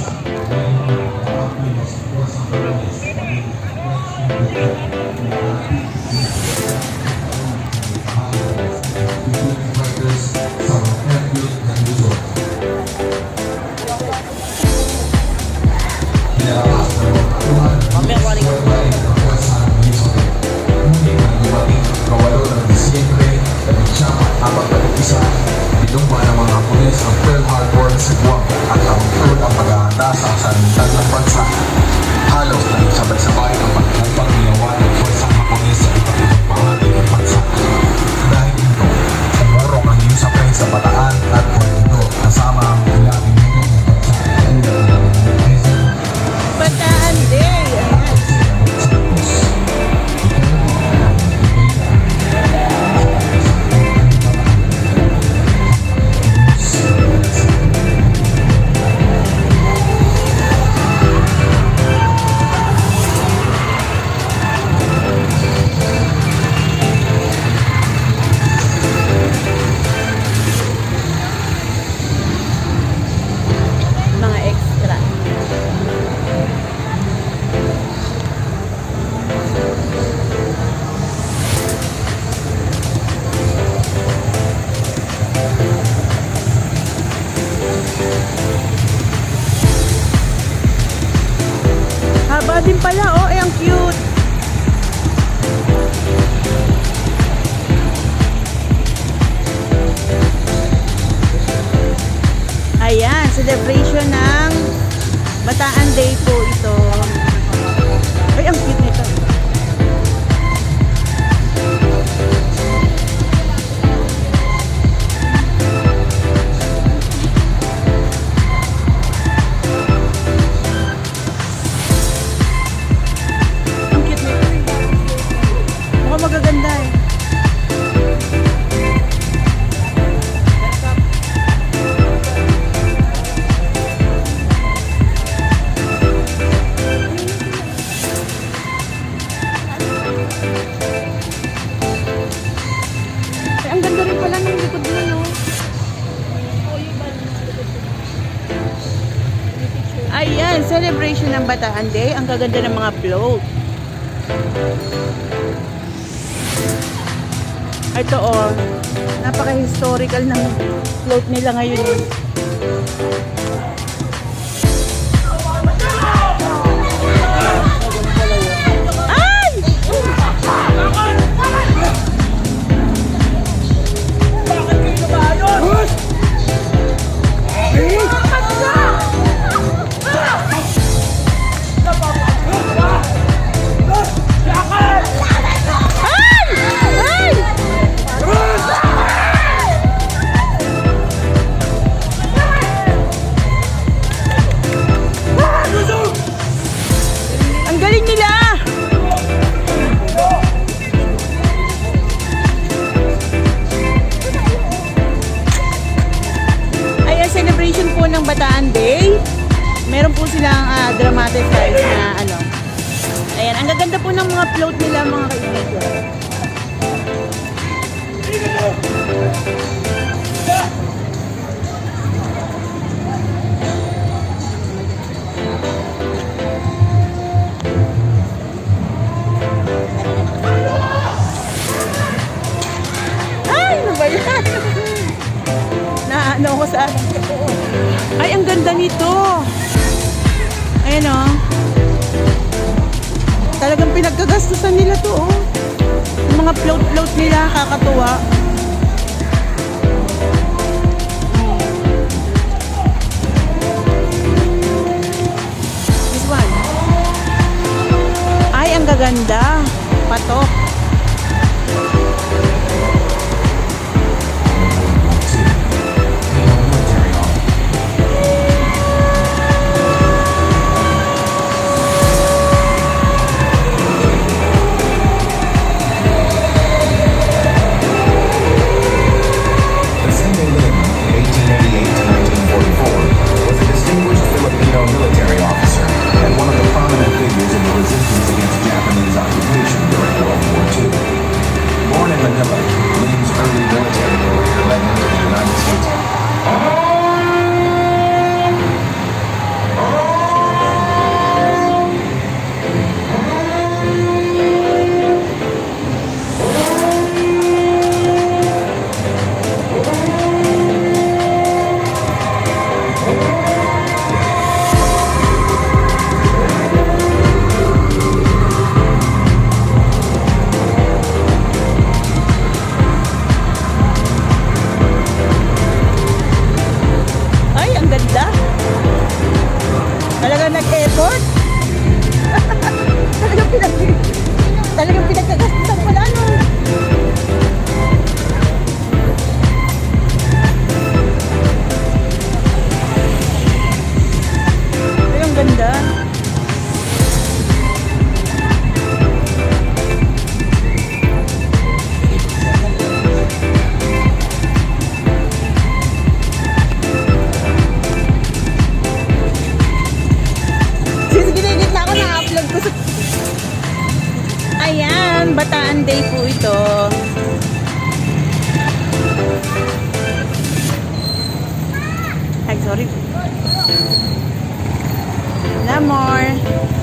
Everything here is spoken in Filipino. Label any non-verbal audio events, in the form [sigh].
Thank you. Ang paghahanda sa din pala, oh, eh, ang cute. Ayan, celebration ng Bataan Day po ito. Ay, ang cute Ayan, celebration ng Bataan Day. Ang gaganda ng mga float. Ito oh, napaka-historical ng float nila ngayon. Gaganda po ng mga float nila mga kaibigan. Ay, ano ba yan? [laughs] Naano ko sa... Ay, ang ganda nito. Ayan o. Oh. Talagang pinagkagastusan nila to oh. Yung mga float-float nila, kakatuwa. This one. Ay, ang gaganda. Patok. Ayan, Bataan Day po ito. Ay, sorry. Wala